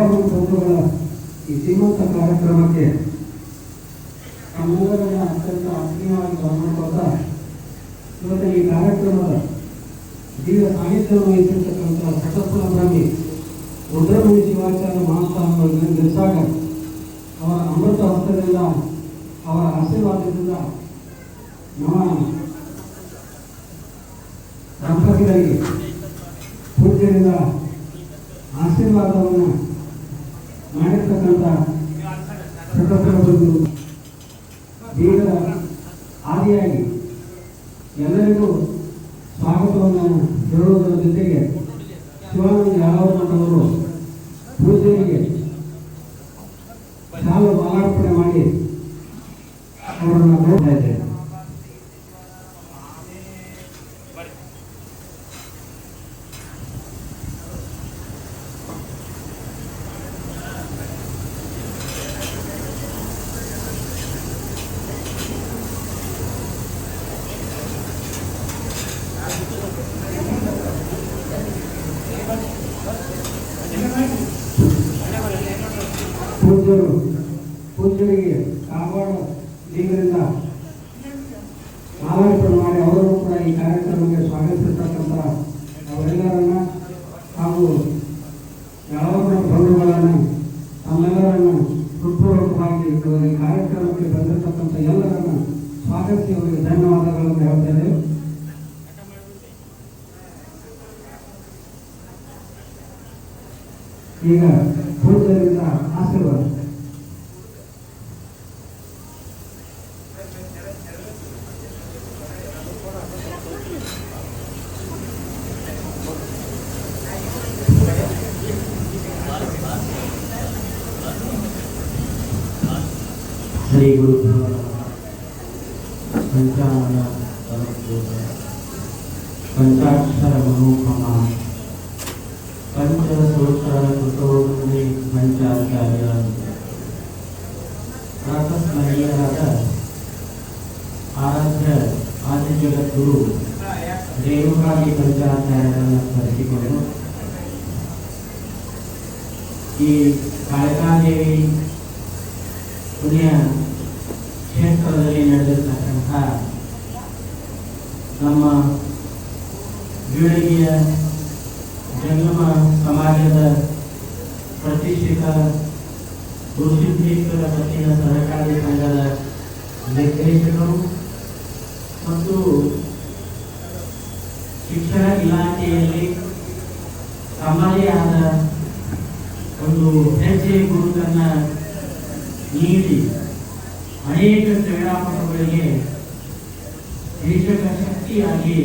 ಯಾವಾಗ ಬಂಧುಗಳ ಈ ಶ್ರೀಮಂತ ಕಾರ್ಯಕ್ರಮಕ್ಕೆ ನಮ್ಮೆಲ್ಲರನ್ನ ಅತ್ಯಂತ ಆತ್ಮೀಯವಾಗಿ ಗಮನಿಸ್ತಾ ಇವತ್ತು ಈ ಕಾರ್ಯಕ್ರಮದ ಜೀವ ಸಾಹಿತ್ಯವನ್ನು ವಹಿಸಿರ್ತಕ್ಕಂಥ ಸಕಸ್ವರ ಬ್ರಹ್ಮಿ ರುದ್ರಮುನಿ ಶಿವಾಚಾರ್ಯ ಮಹಾಸ್ವಾಮಿಗಳು ನಿರ್ಸಾಗ ಅವರ ಅಮೃತ ಹಸ್ತದಿಂದ, ಅವರ ಆಶೀರ್ವಾದದಿಂದ ನಮ್ಮ ದಂಪತಿಗಳಿಗೆ ಸಾಲು ಮಾಲಾರ್ಪಣೆ ಮಾಡಿ ಹೃತ್ಪೂರ್ವಕವಾಗಿ ಈ ಕಾರ್ಯಕ್ರಮಕ್ಕೆ ಬಂದಿರತಕ್ಕಂಥ ಎಲ್ಲರನ್ನು ಸ್ವಾಗತಿಸಿ. ಅವರಿಗೆ ಧನ್ಯವಾದಗಳನ್ನು ಹೇಳ್ತೇನೆ ಈಗ ಪೂಜ್ಯರಿಂದ ಜಗದ್ಗುರು. ಪಂಚಾಚಾರ್ಯರನ್ನು ಸ್ಮರಿಸಿಕೊಂಡು ಈ ಪುಣ್ಯ ಕ್ಷೇತ್ರದಲ್ಲಿ ನಮ್ಮ ಬೀಳಿಗೆಯ ಜಂಗಮ ಸಮಾಜದ ಪ್ರತಿಷ್ಠಿತ ಗುರುಸಿದ್ದೇಶ್ವರ ಪತ್ತಿನ ಸಹಕಾರಿ ಸಂಘದ ನಿರ್ದೇಶಕರು ದೇಶದ ಶಕ್ತಿಯಾಗಿ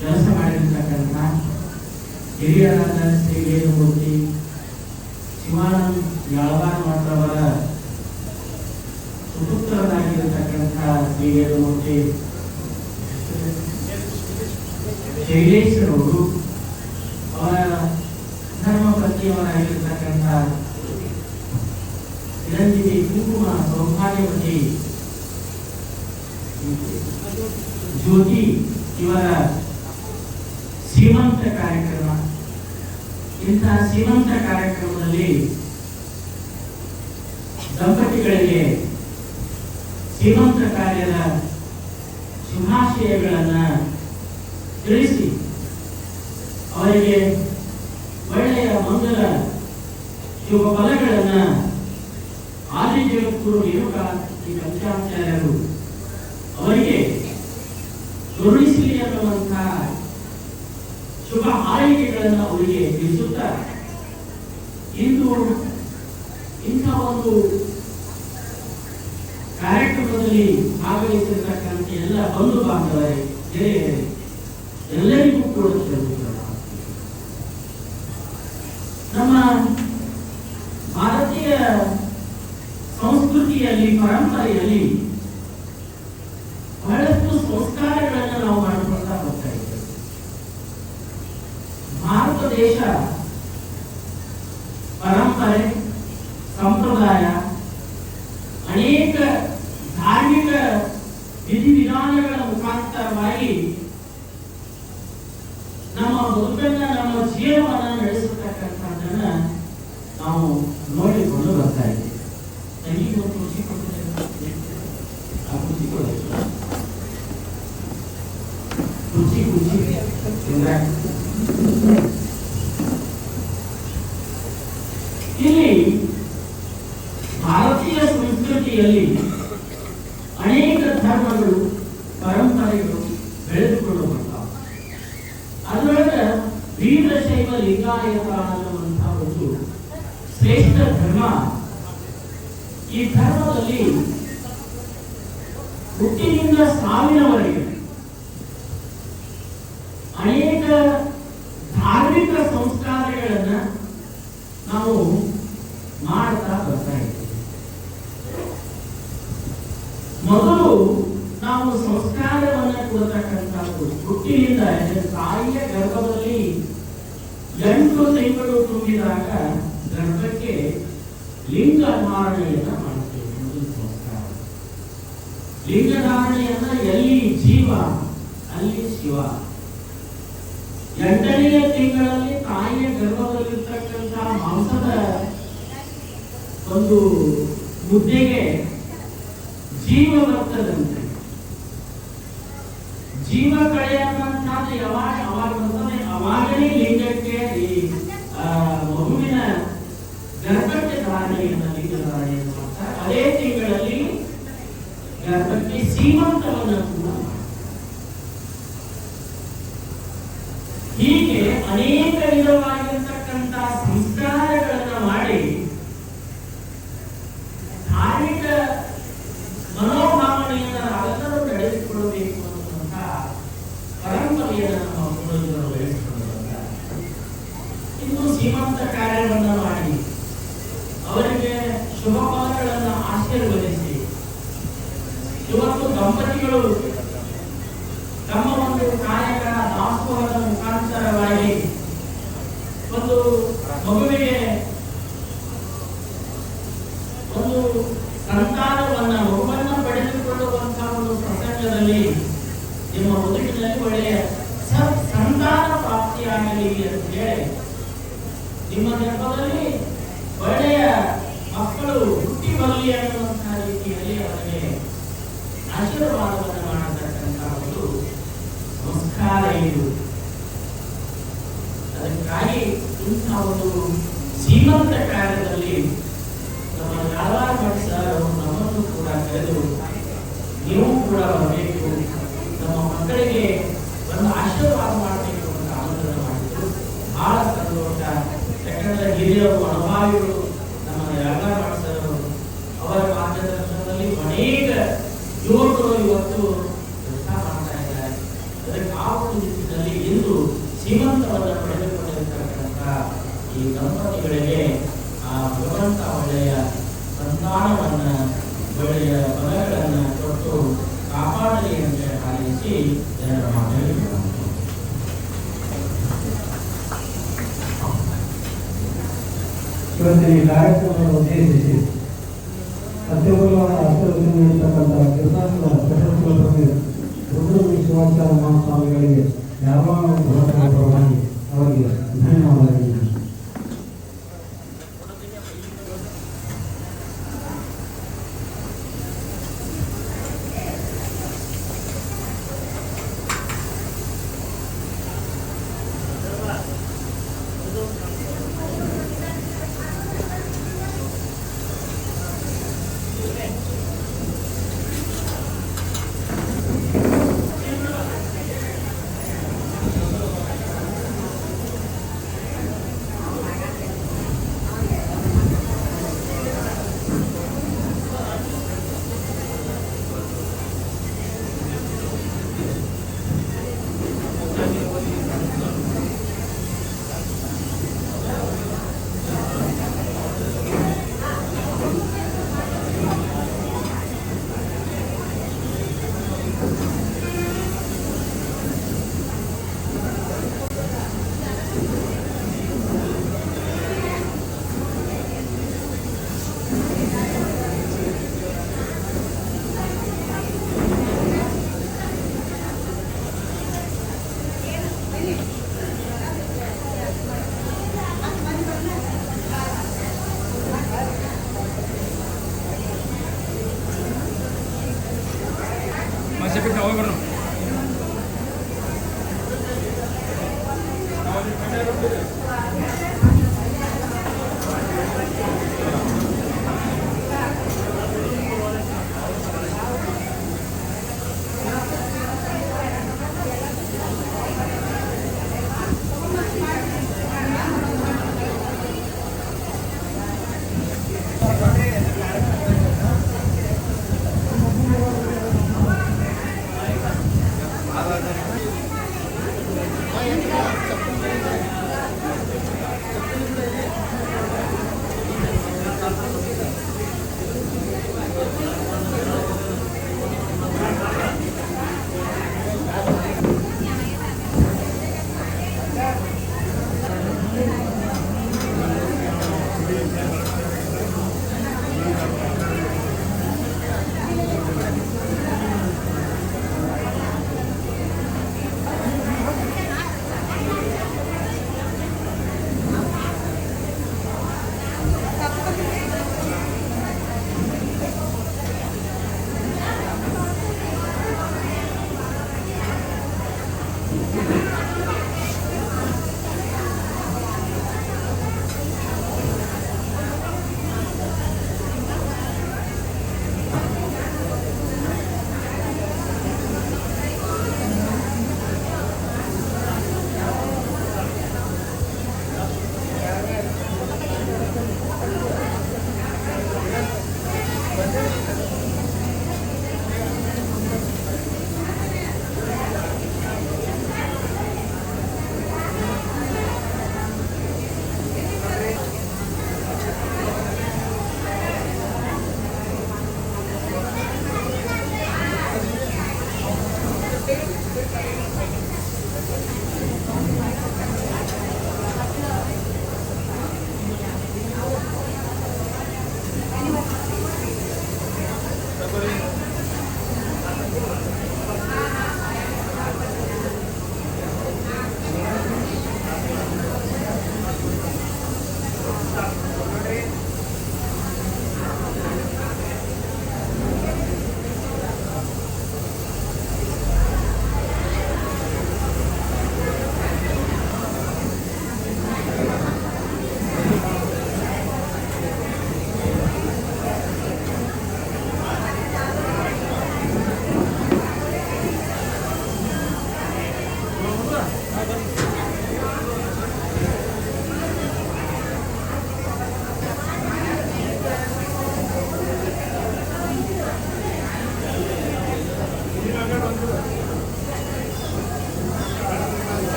ಕೆಲಸ ಮಾಡಿರ್ತಕ್ಕಂಥ ಹಿರಿಯರಾದ ಶ್ರೀ ವೇದಮೂರ್ತಿ ಶಿವಾನಂದ್ ಯಾಳವಾರ್ ಮಠರವರ ಸುಪುತ್ರರಾಗಿರತಕ್ಕಂಥ ಶ್ರೀ ವೇದಮೂರ್ತಿ ಶೈಲೇಶ್ವರವರು ಅವರ ಧರ್ಮಪತಿಯವರಾಗಿರ್ತಕ್ಕಂಥ ಚಿರಂಜೀವಿ ಕುಂಕುಮ ಸೌಭಾಗ್ಯವತಿ ಜ್ಯೋತಿ, ಇವರ ಸೀಮಂತ ಕಾರ್ಯಕ್ರಮ. ಇಂತಹ ಸೀಮಂತ ಕಾರ್ಯಕ್ರಮದಲ್ಲಿ ದಂಪತಿಗಳಿಗೆ ಸೀಮಂತ ಕಾರ್ಯದ ಶುಭಾಶಯಗಳನ್ನು ತಿಳಿಸಿ, ಅವರಿಗೆ ಒಳ್ಳೆಯ ಮಂಗಲ ಶುಭ ಫಲಗಳನ್ನ ಆದಿ ಜಗದ್ಗುರು ರೇಣುಕ ಈ ಪಂಚಾಚಾರ್ಯರು ಅವರಿಗೆ ಕರುಣಿಸಲಿ ಅನ್ನುವಂತಹ ಶುಭ ಹಾರೈಕೆಗಳನ್ನು ಅವರಿಗೆ ತಿಳಿಸುತ್ತಾ conditional. ವೀರಶೈವ ಲಿಂಗಾಯತ ಶ್ರೇಷ್ಠ ಧರ್ಮ ಈ ಧರ್ಮದಲ್ಲಿ ಹುಟ್ಟಿನಿಂದ ಸಾವಿನವರೆಗೆ ಅನೇಕ ಧಾರ್ಮಿಕ ಸಂಸ್ಕಾರಗಳನ್ನ ನಾವು ಮಾಡ್ತಾ ಬರ್ತಾ ಇದ್ದೀವಿ ಮೊದಲು ನಾವು ಸಂಸ್ಕಾರವನ್ನ ಕೊಡ್ತಕ್ಕಂಥದ್ದು ಹುಟ್ಟಿನಿಂದ ಅಂದ್ರೆ ತಾಯಿಯ ಗರ್ಭದಲ್ಲಿ ಎಂಟು ತಿಂಗಳು ತುಂಬಿದಾಗ ಗರ್ಭಕ್ಕೆ ಲಿಂಗ ಧಾರಣೆಯನ್ನ ಮಾಡ್ತೇವೆ ಮೊದಲು ಸಂಸ್ಕಾರ ಲಿಂಗ ಧಾರಣೆಯನ್ನ ಎಲ್ಲಿ ಜೀವ ಅಲ್ಲಿ ಶಿವ ಎಂಟನೆಯ ತಿಂಗಳಲ್ಲಿ ತಾಯಿಯ ಗರ್ಭದಲ್ಲಿರ್ತಕ್ಕಂತಹ ಮಾಂಸದ ಒಂದು ಮುದ್ದೆಗೆ ಜೀವ ಬರ್ತದಂತೆ. ಜೀವ ಕಳೆ ಅನ್ನುವಂಥದ್ದು ಯಾವಾಗ ಅವಾಗ ಬರ್ತದೆ? ಅವಾಗಲೇ ಲಿಂಗಕ್ಕೆ ಈ ಮಗುವಿನ ಗರ್ಭಕ್ಕೆ ಧಾರಣೆಯನ್ನು ಲಿಂಗ ಧಾರಣೆಯನ್ನು ಮಾಡ್ತಾರೆ. ಅದೇ ತಿಂಗಳಲ್ಲಿ ಗರ್ಭಕ್ಕೆ ಸೀಮಂತವನ್ನು ಕೂಡ ಮಾಡ್ತಾರೆ ಹೀಗೆ ಅನೇಕ ವಿಧವಾಗಿರ್ತಕ್ಕಂಥ ಸಂಸ್ಕಾರಗಳನ್ನ ಮಾಡಿ, ಧಾರ್ಮಿಕ ಮನೋಭಾವನೆಯಿಂದ ನಾವೆಲ್ಲರೂ ನಡೆಸಿಕೊಳ್ಳಬೇಕು ಅನ್ನುವಂತಹ ಪರಂಪರೆಯನ್ನು ನಮ್ಮ ಪೂರ್ವಜರು ಬಂದಿದ್ದಾರೆ. ಇಂದು ಸೀಮಂತ ಕಾರ್ಯವನ್ನು ಮಾಡಿ, ಅವರಿಗೆ ಶುಭ ಫಲಗಳನ್ನು ಆಶೀರ್ವದಿಸಿ ಇವತ್ತು ದಂಪತಿಗಳು ತಮ್ಮ ಒಂದು ಕಾಯಕ ದಾಸೋಹದ ಮುಖಾಂತರವಾಗಿ ಒಂದು ಮಗುವಿಗೆ ಒಂದು ಸಂತಾನವನ್ನ ಮಗುವನ್ನ ಪಡೆದುಕೊಳ್ಳುವಂತಹ ಒಂದು ಪ್ರಸಂಗದಲ್ಲಿ ನಿಮ್ಮ ಬದುಕಿನಲ್ಲಿ ಒಳ್ಳೆಯ ಸತ್ ಸಂತಾನ ಪ್ರಾಪ್ತಿಯಾಗಲಿ ಅಂತ ಹೇಳಿ, ನಿಮ್ಮ ಗರ್ಭದಲ್ಲಿ ಒಳ್ಳೆಯ ಮಕ್ಕಳು ಹುಟ್ಟಿ ಬರಲಿ ಅನ್ನುವಂತಹ ರೀತಿಯಲ್ಲಿ ಅವರಿಗೆ ಆಶೀರ್ವಾದವನ್ನು ಮಾಡತಕ್ಕಂತಹ ಒಂದು ಇದು ಅದಕ್ಕಾಗಿ ಇಂಥ ಒಂದು ಸೀಮಂತ ಕಾರ್ಯದಲ್ಲಿ ನಮ್ಮ ಭಟ್ ಸರ್ ಅವರು ನಮ್ಮನ್ನು ಕೂಡ ಕರೆದು, ನೀವು ಕೂಡ ಬರಬೇಕು. ನಮ್ಮ ಮಕ್ಕಳಿಗೆ ಒಂದು ಆಶೀರ್ವಾದ ಮಾಡಬೇಕು ಅಂತ ಆಮಂತ್ರಣ ಮಾಡಿದ್ರು. ಬಹಳ ಸಂತೋಷ. ಯಾಕಂದ್ರೆ ಹಿರಿಯರು ಅನುಭಾವಿಗಳು ಇವತ್ತಿನ ಈ ಕಾರ್ಯಕ್ರಮವನ್ನು ಉದ್ದೇಶಿಸಿ ಸತ್ಯಗುರುಗಳ ಆಶೀರ್ವಚನ ನೀಡತಕ್ಕಂಥ ಕಿರುನಾಡಿನ ಪ್ರಶಸ್ತಿ ಶಿವಾಚಾರ್ಯ ಮಹಾಸ್ವಾಮಿಗಳಿಗೆ ಯಾವಾಗ ಪರವಾಗಿ ಅವರಿಗೆ ಧನ್ಯವಾದಗಳು ಮತ್ತೆ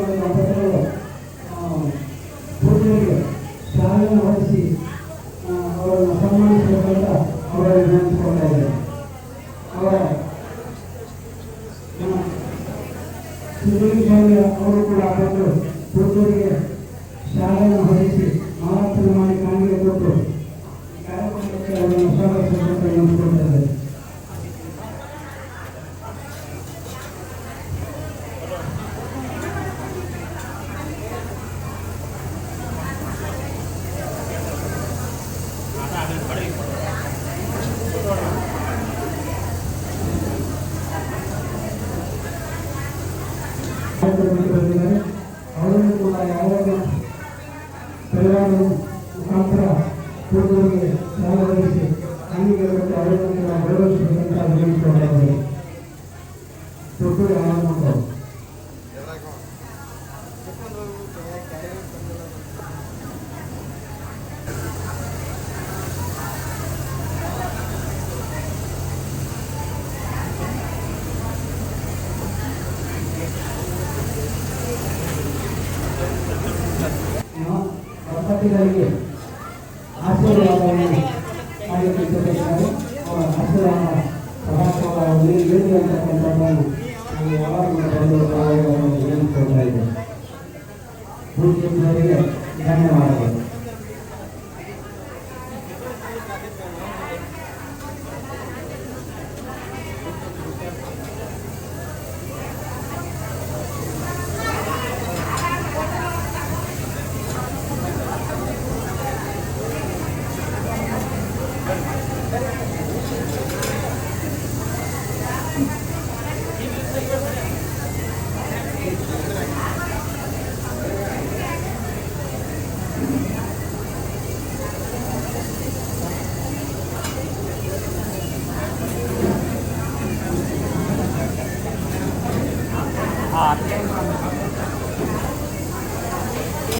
ಶಿವಾನಂದ ஆயிரத்தி தொள்ளாயிரத்தி பதினேழு ನಾವು